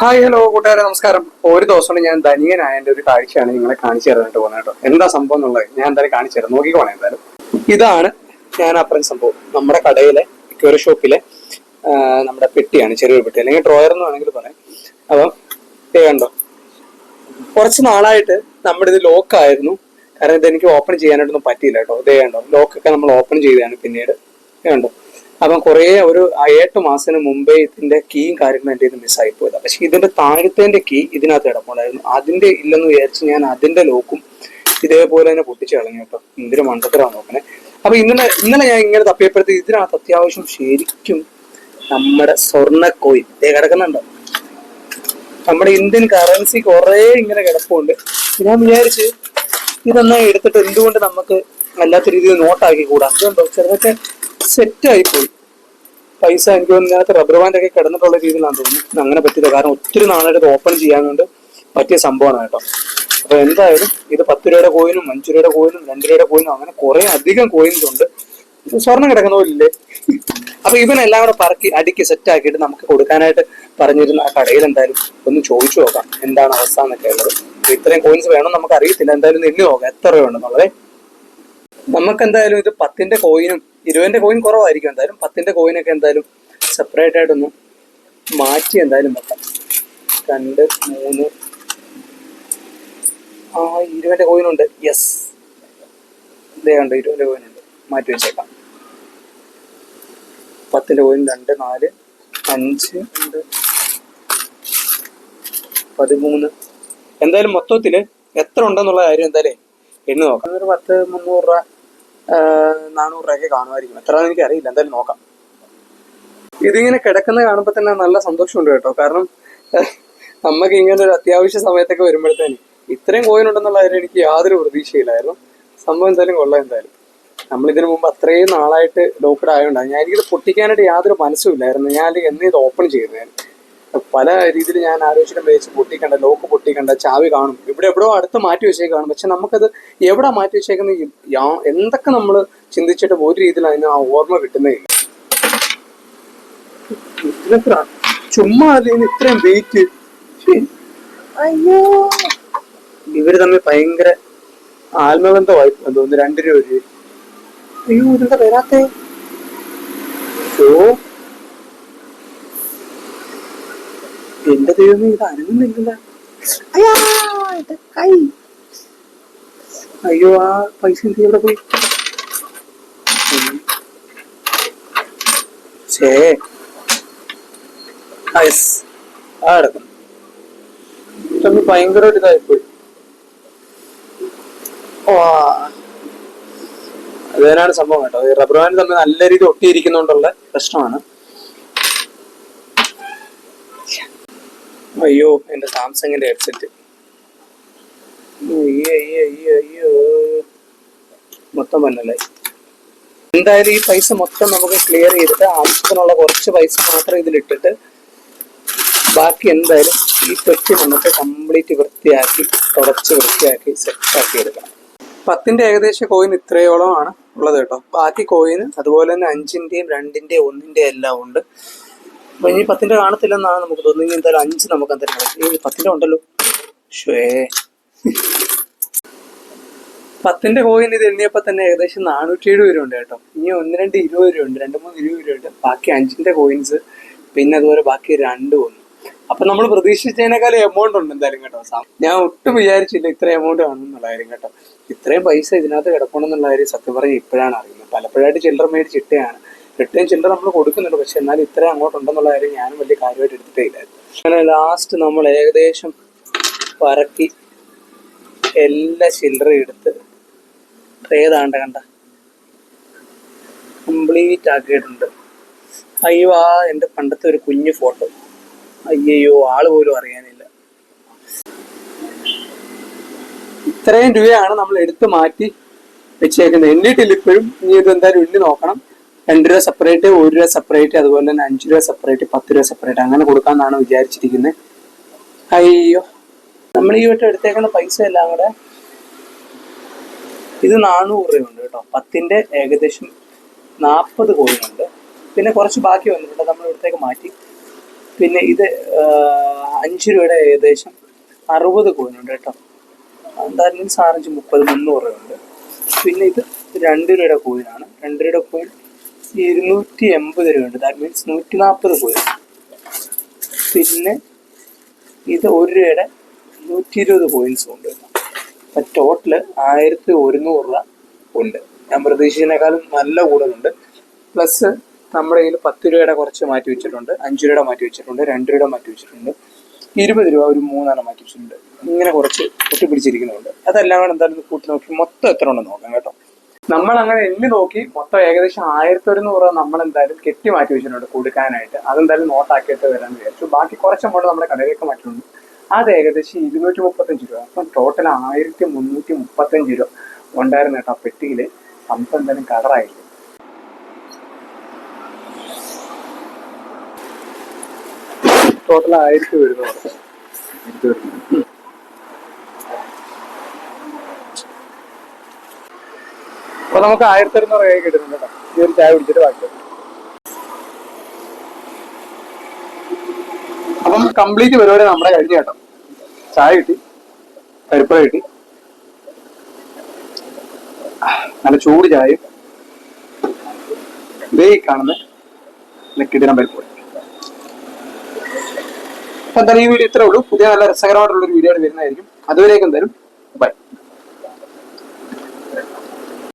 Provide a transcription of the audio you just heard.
Hi hello കൂട്ടുകാരെ നമസ്കാരം. ഒരു ദിവസം കൊണ്ട് ഞാൻ ധനിയനായതിന്റെ ഒരു കാഴ്ചയാണ് നിങ്ങളെ കാണിച്ചു തരാനായിട്ട് പോകുന്നത് കേട്ടോ. എന്താ സംഭവം എന്നുള്ളത് ഞാൻ എന്തായാലും കാണിച്ചു തരാം. നോക്കിക്കോണേ എന്തായാലും. ഇതാണ് ഞാൻ അപ്പുറം സംഭവം. നമ്മുടെ കടയിലെ ക്യൂറി ഷോപ്പിലെ നമ്മുടെ പെട്ടിയാണ് ചെറിയൊരു പെട്ടി. അല്ലെങ്കിൽ ഡ്രോയർ എന്ന് വേണമെങ്കിൽ പറയാം. അപ്പം കണ്ടോ. കുറച്ച് നാളായിട്ട് നമ്മുടെ ഇത് ലോക്കായിരുന്നു കാരണം ഇത് എനിക്ക് ഓപ്പൺ ചെയ്യാനായിട്ടൊന്നും പറ്റിയില്ല കേട്ടോ. ഇതേ കണ്ടോ ലോക്കൊക്കെ നമ്മൾ ഓപ്പൺ ചെയ്തതാണ് പിന്നീട്. കണ്ടോ. അപ്പം കുറേ ഒരു എട്ട് മാസത്തിന് മുമ്പേ ഇതിന്റെ കീയും കാര്യങ്ങളും എന്റെ ഇത് മിസ്സായി പോയത് പക്ഷെ ഇതിന്റെ താഴത്തേന്റെ കീ ഇതിനകത്ത് കിടപ്പുണ്ടായിരുന്നു. അതിന്റെ ഇല്ലെന്ന് വിചാരിച്ച് ഞാൻ അതിന്റെ ലോക്കും ഇതേപോലെ തന്നെ പൊട്ടിച്ച് കളഞ്ഞു കേട്ടോ. എന്തൊരു മണ്ടത്തരാണ് നോക്കണേ. അപ്പൊ ഇന്നലെ ഇന്നലെ ഞാൻ ഇങ്ങനെ തപ്പിയപ്പോഴത്തേക്ക് ഇതിനകത്ത് അത്യാവശ്യം ശരിക്കും നമ്മുടെ സ്വർണ കോയിൻ ഇതേ കിടക്കുന്നുണ്ടോ. നമ്മുടെ ഇന്ത്യൻ കറൻസി കുറേ ഇങ്ങനെ കിടപ്പുണ്ട്. ഞാൻ വിചാരിച്ച് ഇതൊന്നും എടുത്തിട്ട് എന്തുകൊണ്ട് നമുക്ക് വല്ലാത്ത രീതിയിൽ നോട്ടാക്കി കൂടാ? അതുകൊണ്ടോ ചെറുതൊക്കെ സെറ്റ് ആയിപ്പോയി പൈസ എനിക്ക് തോന്നുന്നു റബ്ബർ ബാൻഡ് ഒക്കെ കിടന്നിട്ടുള്ള രീതിയിലാണ് തോന്നുന്നത് അങ്ങനെ പറ്റിയത് കാരണം ഒത്തിരി നാളായിട്ട് ഓപ്പൺ ചെയ്യാൻ കൊണ്ട് പറ്റിയ സംഭവമാണ് കേട്ടോ. അപ്പൊ എന്തായാലും ഇത് പത്ത് രൂപയുടെ കോയിനും അഞ്ചു രൂപയുടെ കോയിനും രണ്ട് രൂപയുടെ കോയിനും അങ്ങനെ കുറെ അധികം കോയിൻസ് ഉണ്ട്. സ്വർണം കിടക്കുന്ന പോലില്ലേ അപ്പൊ ഇവനെല്ലാം കൂടെ പറക്കി അടിക്ക് സെറ്റ് ആക്കിയിട്ട് നമുക്ക് കൊടുക്കാനായിട്ട് പറഞ്ഞിരുന്ന ആ കടയിൽ എന്തായാലും ഒന്ന് ചോദിച്ചു നോക്കാം. എന്താണ് അവസ്ഥ എന്നൊക്കെ ഉള്ളത്. ഇത്രയും കോയിൻസ് വേണം നമുക്ക് അറിയത്തില്ല. എന്തായാലും നിന്ന് നോക്കാം. എത്ര രൂപയുണ്ടെന്നുള്ളത് നമുക്ക് എന്തായാലും ഇത് പത്തിന്റെ കോയിനും ഇരുപതിന്റെ കോയിൻ കുറവായിരിക്കും. എന്തായാലും പത്തിന്റെ കോയിനൊക്കെ എന്തായാലും സെപ്പറേറ്റ് ആയിട്ടൊന്ന് മാറ്റി എന്തായാലും വെക്കാം. രണ്ട് മൂന്ന്. ആ ഇരുപതിന്റെ കോയിനുണ്ട് യെസ് ഇതേ കണ്ടോ ഇരുപതിന്റെ കോയിനുണ്ട് മാറ്റി വെച്ചേക്കാം. പത്തിന്റെ കോയിൻ രണ്ട് നാല് അഞ്ച് ഉണ്ട് പതിമൂന്ന്. എന്തായാലും മൊത്തത്തിൽ എത്ര ഉണ്ടെന്നുള്ള കാര്യം എന്തായാലും എണ്ണി നോക്കാം. ഒരു പത്ത് മുന്നൂറ് രൂപ. നാനൂറ് രൂപയൊക്കെ കാണുമായിരിക്കും. എത്രയാണെന്ന് എനിക്ക് അറിയില്ല എന്തായാലും നോക്കാം. ഇതിങ്ങനെ കിടക്കുന്ന കാണുമ്പോൾ തന്നെ നല്ല സന്തോഷമുണ്ട് കേട്ടോ. കാരണം നമുക്ക് ഇങ്ങനെ ഒരു അത്യാവശ്യ സമയത്തൊക്കെ വരുമ്പോഴത്തേന് ഇത്രയും കോയിൻ ഉണ്ടെന്നുള്ള കാര്യം എനിക്ക് യാതൊരു പ്രതീക്ഷയില്ലായിരുന്നു. സംഭവം എന്തായാലും കൊള്ളാം എന്തായാലും. നമ്മൾ ഇതിനു മുമ്പ് അത്രയും നാളായിട്ട് ലോക്കഡ് ആയതുകൊണ്ടാണ് ഞാൻ എനിക്കിത് പൊട്ടിക്കാനായിട്ട് യാതൊരു മനസ്സുമില്ലായിരുന്നു ഞാൻ അല്ലെങ്കിൽ എന്ന് ഇത് ഓപ്പൺ ചെയ്തേനെ. പല രീതിയിൽ ഞാൻ ആലോചിച്ചിട്ട് വെച്ച് പൊട്ടിക്കണ്ട ലോക്ക് പൊട്ടിക്കണ്ട ചാവി കാണും. ഇവിടെ എവിടെയോ അടുത്ത് മാറ്റി വെച്ചേക്കാണ് പക്ഷെ നമുക്കത് എവിടെ മാറ്റി വെച്ചേക്കുന്ന എന്തൊക്കെ നമ്മൾ ചിന്തിച്ചിട്ട് ഒരു രീതിയിൽ അതിന് ആ ഓർമ്മ കിട്ടുന്നേ ചുമ്മാ ഇത്രയും വെയിറ്റ് അയ്യോ. ഇവർ തമ്മിൽ ഭയങ്കര ആത്മബന്ധമായി തോന്നുന്നു. രണ്ടു രൂപ അയ്യോ ഇതെന്താ വരാത്തേ? ഓ. എന്റെ ദൈവമേ ഇത് അനങ്ങുന്നില്ല അയ്യാ എന്റെ അയ്യോ ആ പൈസ എന്ത് ഇവിടെ പോയി? ഛേ. ആ കിടക്കുന്നു ഇതൊന്ന് ഭയങ്കര ഒരു ഇതായിപ്പോയി ഓ അത് സംഭവം കേട്ടോ. ഈ റബ്ബർ ബാൻഡ് തമ്മിൽ നല്ല രീതി ഒട്ടിയിരിക്കുന്നോണ്ടുള്ള പ്രശ്നമാണ്. അയ്യോ എന്റെ സാംസങ്ങിന്റെ ഹെഡ്സെറ്റ്. മൊത്തം പന്നലായി എന്തായാലും ഈ പൈസ മൊത്തം നമുക്ക് ക്ലിയർ ചെയ്തിട്ട് ആവശ്യത്തിനുള്ള കുറച്ച് പൈസ മാത്രം ഇതിലിട്ടിട്ട് ബാക്കി എന്തായാലും ഈ പെട്ടി നമുക്ക് കംപ്ലീറ്റ് വൃത്തിയാക്കി തുടച്ച് വൃത്തിയാക്കി സെറ്റ് സെറ്റാക്കി എടുക്കണം പത്തിന്റെ ഏകദേശം കോയിൻ ഇത്രയോളമാണ് ഉള്ളത് കേട്ടോ. ബാക്കി കോയിന് അതുപോലെ തന്നെ അഞ്ചിന്റെയും രണ്ടിന്റെയും ഒന്നിന്റെയും എല്ലാം ഉണ്ട്. ഇനി പത്തിന്റെ കാണത്തില്ലെന്നാണ് നമുക്ക് തോന്നുന്നത്. ഇനി എന്തായാലും അഞ്ച് നമുക്ക് എന്തായാലും കാണാം. ഈ പത്തിന്റെ ഉണ്ടല്ലോ. ഷേ പത്തിന്റെ കോയിൻ ഇത് എണ്ണിയപ്പോ തന്നെ ഏകദേശം നാനൂറ്റി ഏഴ് രൂപ ഉണ്ട് കേട്ടോ. ഇനി ഒന്ന് രണ്ട് ഇരുപത് രൂപ ഉണ്ട് രണ്ട് മൂന്ന് ഇരുപത് രൂപ ഉണ്ട് ബാക്കി അഞ്ചിന്റെ കോയിൻസ് പിന്നെ അതുപോലെ ബാക്കി രണ്ട് ഉണ്ട് അപ്പൊ നമ്മൾ പ്രതീക്ഷിച്ചതിനേക്കാളും എമൗണ്ട് ഉണ്ട് എന്തായാലും കേട്ടോ. ഞാൻ ഒട്ടും വിചാരിച്ചില്ല ഇത്ര എമൗണ്ട് കാണുന്നുള്ള കാര്യം കേട്ടോ. ഇത്രയും പൈസ ഇതിനകത്ത് കിടക്കണമെന്നുള്ള കാര്യം സത്യം പറഞ്ഞ് ഇപ്പോഴാണ് അറിയുന്നത്. പലപ്പോഴായിട്ട് ചില്ലറ മേടിച്ച് ഇട്ടയും ചില്ലറ നമ്മൾ കൊടുക്കുന്നുണ്ട്. പക്ഷെ എന്നാലും ഇത്രയും അങ്ങോട്ടുണ്ടെന്നുള്ള കാര്യം ഞാനും വലിയ കാര്യമായിട്ട് എടുത്തിട്ടേ ഇല്ലായിരുന്നു അങ്ങനെ ലാസ്റ്റ് നമ്മൾ ഏകദേശം പറക്കി എല്ലാ ചില്ലറ എടുത്ത് ഏതാണ്ട കണ്ട. കംപ്ലീറ്റ് ആക്കിയിട്ടുണ്ട്. അയ്യോ ആ എന്റെ പണ്ടത്തെ ഒരു കുഞ്ഞു ഫോട്ടോ അയ്യോ ആൾ പോലും അറിയാനില്ല. ഇത്രയും രൂപയാണ് നമ്മൾ എടുത്തു മാറ്റി വെച്ചേക്കുന്നത്. എണ്ണിട്ടില്ല ഇപ്പോഴും ഇനി ഇത് എന്തായാലും എണ്ണി നോക്കണം. രണ്ട് രൂപ സെപ്പറേറ്റ് ഒരു രൂപ സെപ്പറേറ്റ് അതുപോലെ തന്നെ അഞ്ച് രൂപ സെപ്പറേറ്റ് പത്ത് രൂപ സെപ്പറേറ്റ് അങ്ങനെ കൊടുക്കാമെന്നാണ് വിചാരിച്ചിരിക്കുന്നത് അയ്യോ. നമ്മൾ ഈ വട്ടം എടുത്തേക്കുന്ന പൈസ എല്ലാം കൂടെ ഇത് നാനൂറ് രൂപയുണ്ട് കേട്ടോ. പത്തിന്റെ ഏകദേശം നാൽപ്പത് കോഴിയുണ്ട് പിന്നെ കുറച്ച് ബാക്കി വന്നിട്ടുണ്ട്. നമ്മൾ ഇവിടത്തേക്ക് മാറ്റി. പിന്നെ ഇത് അഞ്ച് രൂപയുടെ ഏകദേശം അറുപത് കോയിനുണ്ട് കേട്ടോ. എന്തായാലും സാറഞ്ച് മുപ്പത് മുന്നൂറ് രൂപയുണ്ട്. പിന്നെ ഇത് രണ്ട് രൂപയുടെ കോയിനാണ്. രണ്ട് രൂപയുടെ കോയിൻ ഇരുന്നൂറ്റി എൺപത് രൂപയുണ്ട്. ദാറ്റ് മീൻസ് നൂറ്റി നാൽപ്പത് കോയിൻ പിന്നെ ഇത് ഒരു രൂപയുടെ നൂറ്റി ഇരുപത് കോയിൻസും ഉണ്ട്. അപ്പം ടോട്ടൽ ആയിരത്തി ഒരുന്നൂറ് രൂപ ഉണ്ട്. ഞാൻ പ്രതീക്ഷിച്ചതിനേക്കാളും നല്ല കൂടുതലുണ്ട്. പ്ലസ് നമ്മുടെ കയ്യിൽ പത്ത് രൂപയുടെ കുറച്ച് മാറ്റി വെച്ചിട്ടുണ്ട്. അഞ്ച് രൂപയുടെ മാറ്റി വെച്ചിട്ടുണ്ട്. രണ്ട് രൂപയുടെ മാറ്റി വെച്ചിട്ടുണ്ട്. ഇരുപത് രൂപ ഒരു മൂന്നെണ്ണം മാറ്റി വെച്ചിട്ടുണ്ട്. ഇങ്ങനെ കുറച്ച് ഒട്ടിപ്പിടിച്ചിരിക്കുന്നുണ്ട് അതെല്ലാം കൂടെ എന്തായാലും കൂട്ടി നോക്കി. മൊത്തം എത്ര ഉണ്ടെന്ന് നോക്കാം കേട്ടോ. നമ്മൾ അങ്ങനെ എണ്ണി നോക്കി മൊത്തം ഏകദേശം ആയിരത്തി ഒരുന്നൂറ് നമ്മൾ എന്തായാലും കെട്ടി മാറ്റി വെച്ചിട്ടുണ്ട് കൊടുക്കാനായിട്ട്. അതെന്തായാലും നോട്ടാക്കിയിട്ട് വരാൻ വിചാരിച്ചു. ബാക്കി കുറച്ച് എമൗണ്ട് നമ്മുടെ കടയിലേക്ക് മാറ്റിയിട്ടുണ്ട് അത് ഏകദേശം ഇരുന്നൂറ്റി മുപ്പത്തഞ്ച് രൂപ. അപ്പം ടോട്ടൽ ആയിരത്തി മുന്നൂറ്റി മുപ്പത്തഞ്ച് രൂപ ഉണ്ടായിരുന്നു കേട്ടോ പെട്ടിയിൽ നമുക്ക് എന്തായാലും കളറായില്ല ടോട്ടൽ ആയിരത്തി ഒരുന്നൂറ്. അപ്പൊ നമുക്ക് ആയിരത്തി അറുന്നൂറ് രൂപ കിട്ടുന്നുണ്ട് കേട്ടോ. ഈ ഒരു ചായ കുടിച്ചിട്ട് ബാക്കി. അപ്പം കംപ്ലീറ്റ് പരിപാടി നമ്മുടെ കഴിഞ്ഞ കേട്ടോ. ചായ കിട്ടി പരിപ്പ കിട്ടി. നല്ല ചൂട് ചായ ഇതേ കാണുന്ന ലക്കിടിനം പരിപ്പ്. അപ്പൊ എന്തായാലും ഈ വീഡിയോ ഇത്രേ ഉള്ളൂ. പുതിയ നല്ല രസകരമായിട്ടുള്ള ഒരു വീഡിയോ വരുന്നതായിരിക്കും. അതുവരേക്കും എന്തായാലും ബൈ